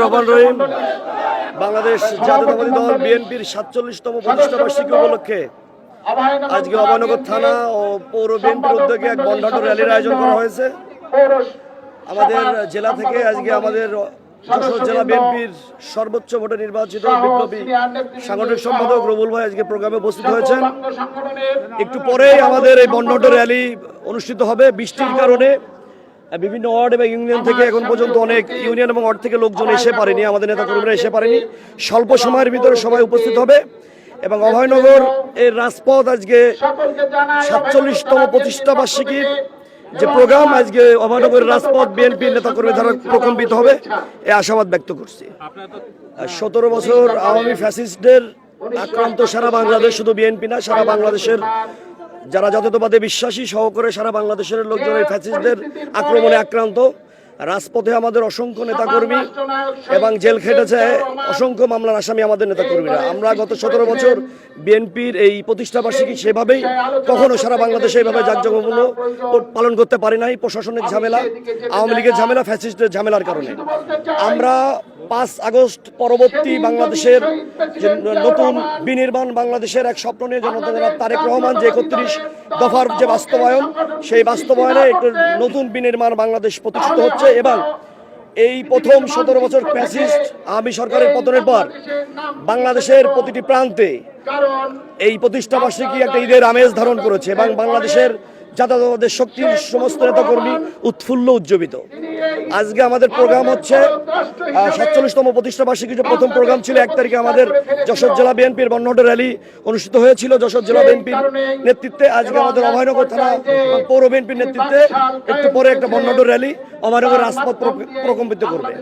রহমান রহিম। বাংলাদেশ জাতীয়তাবাদী দল বিএনপির সাতচল্লিশতম প্রতিষ্ঠা বার্ষিকী উপলক্ষে আজকে অভয়নগর থানা ও পৌর বিএনপির উদ্যোগে এক বন্ধাট র্যালির আয়োজন করা হয়েছে। আমাদের জেলা থেকে আজকে আমাদের জেলা বিএনপির সর্বোচ্চ ভোটে নির্বাচিত বিপ্লবী সাংগঠনিক সম্পাদক রবুল ভাই আজকে প্রোগ্রামে উপস্থিত হয়েছেন। একটু পরেই আমাদের এই বন্ধাট র্যালি অনুষ্ঠিত হবে। বৃষ্টির কারণে বিভিন্ন ওয়ার্ড এবং ইউনিয়ন থেকে এখন পর্যন্ত অনেক ইউনিয়ন এবং ওয়ার্ড থেকে লোকজন এসে পারেনি আমাদের নেতাকর্মীরা এসে পারেনি। স্বল্প সময়ের ভিতরে সবাই উপস্থিত হবে এবং অভয়নগর এর রাজপথ আজকে সাতচল্লিশতম প্রতিষ্ঠা বার্ষিকীর যে প্রোগ্রাম আজকে অভয়নগরের রাজপথ বিএনপি নেতাকর্মী দ্বারা প্রকম্পিত হবে এ আশাবাদ ব্যক্ত করছি। সতেরো বছর আওয়ামী ফ্যাসিস্টদের আক্রান্ত সারা বাংলাদেশ শুধু বিএনপি না সারা বাংলাদেশের যারা জাতীয়তাবাদে বিশ্বাসী সহকারে সারা বাংলাদেশের লোকজন এই ফ্যাসিস্টদের আক্রমণে আক্রান্ত রাজপথে আমাদের অসংখ্য নেতাকর্মী এবং জেল খেটেছে অসংখ্য মামলার আসামি আমাদের নেতাকর্মীরা। আমরা গত সতেরো বছর বিএনপির এই প্রতিষ্ঠা বার্ষিকী সেভাবেই কখনো সারা বাংলাদেশে এইভাবে জাঁকজমকপূর্ণ পালন করতে পারি নাই প্রশাসনের ঝামেলা আওয়ামী লীগের ঝামেলা ফ্যাসিস্টের ঝামেলার কারণে। আমরা পাঁচ আগস্ট পরবর্তী বাংলাদেশের নতুন বিনির্মাণ বাংলাদেশের এক স্বপ্ন নিয়ে জনতা তারেক রহমান যে একত্রিশ দফার যে বাস্তবায়ন, সেই বাস্তবায়নে একটু নতুন বিনির্মাণ বাংলাদেশ প্রতিষ্ঠিত হচ্ছে এবং এই প্রথম সতেরো বছর প্যাসিস্ট আমি সরকারের পতনের পর বাংলাদেশের প্রতিটি প্রান্তে এই প্রতিষ্ঠাবার্ষিকী একটা ঈদের আমেজ ধারণ করেছে এবং বাংলাদেশের জাতীয়তাবাদের শক্তির সমস্ত নেতাকর্মী উৎফুল্ল উজ্জীবিত। আজকে আমাদের প্রোগ্রাম হচ্ছে সাতচল্লিশতম প্রতিষ্ঠা বার্ষিকী যে প্রথম প্রোগ্রাম ছিল। এক তারিখে আমাদের যশোর জেলা বিএনপির বর্ণট র্যালি অনুষ্ঠিত হয়েছিল। যশোর জেলা বিএনপির নেতৃত্বে আজকে আমাদের অভয়নগর থানা পৌর বিএনপির নেতৃত্বে একটু পরে একটা বর্ণট র্যালি অভয়নগর রাজপথ প্রকম্পিত করবে।